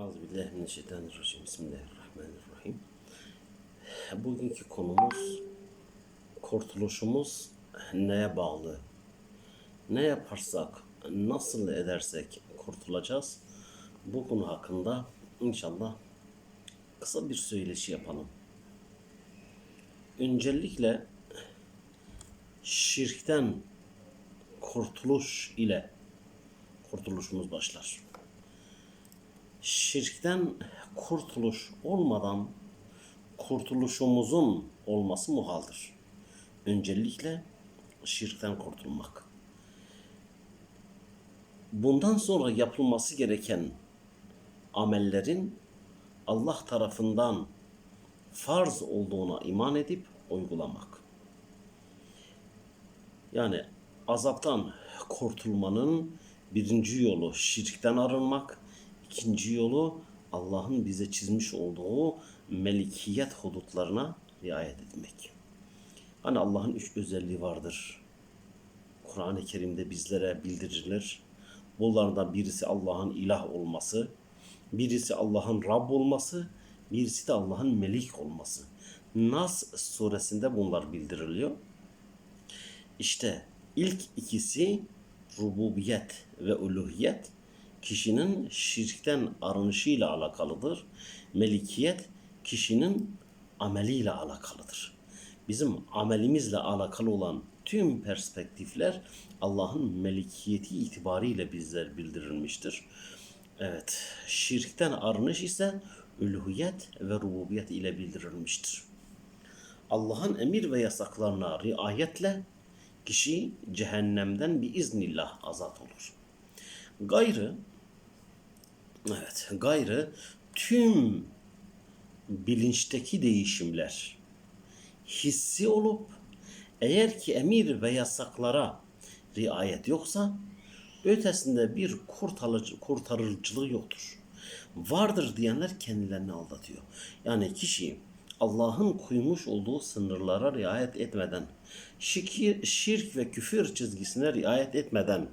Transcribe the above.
Euzubillahimineşşeytanirracim. Bismillahirrahmanirrahim. Bugünkü konumuz kurtuluşumuz neye bağlı? Ne yaparsak, nasıl edersek kurtulacağız? Bu konu hakkında inşallah kısa bir söyleşi yapalım. Öncelikle şirkten kurtuluş ile kurtuluşumuz başlar şirkten kurtuluş olmadan kurtuluşumuzun olması muhaldır. Öncelikle şirkten kurtulmak. Bundan sonra yapılması gereken amellerin Allah tarafından farz olduğuna iman edip uygulamak. Yani azaptan kurtulmanın birinci yolu şirkten arınmak, İkinci yolu Allah'ın bize çizmiş olduğu melikiyet hudutlarına riayet etmek. Hani Allah'ın üç özelliği vardır. Kur'an-ı Kerim'de bizlere bildirilir. Bunlardan birisi Allah'ın ilah olması, birisi Allah'ın Rab olması, birisi de Allah'ın melik olması. Nas suresinde bunlar bildiriliyor. İşte ilk ikisi rububiyet ve uluhiyet, kişinin şirkten arınışıyla alakalıdır. Melikiyet kişinin ameliyle alakalıdır. Bizim amelimizle alakalı olan tüm perspektifler Allah'ın melikiyeti itibariyle bizler bildirilmiştir. Evet, şirkten arınış ise ülhiyet ve rububiyet ile bildirilmiştir. Allah'ın emir ve yasaklarına riayetle kişi cehennemden bir iznillah azat olur. Gayrı Evet, gayrı tüm bilinçteki değişimler hissi olup eğer ki emir ve yasaklara riayet yoksa ötesinde bir kurtarıcı, kurtarıcılığı yoktur. Vardır diyenler kendilerini aldatıyor. Yani kişi Allah'ın koymuş olduğu sınırlara riayet etmeden, şirk, ve küfür çizgisine riayet etmeden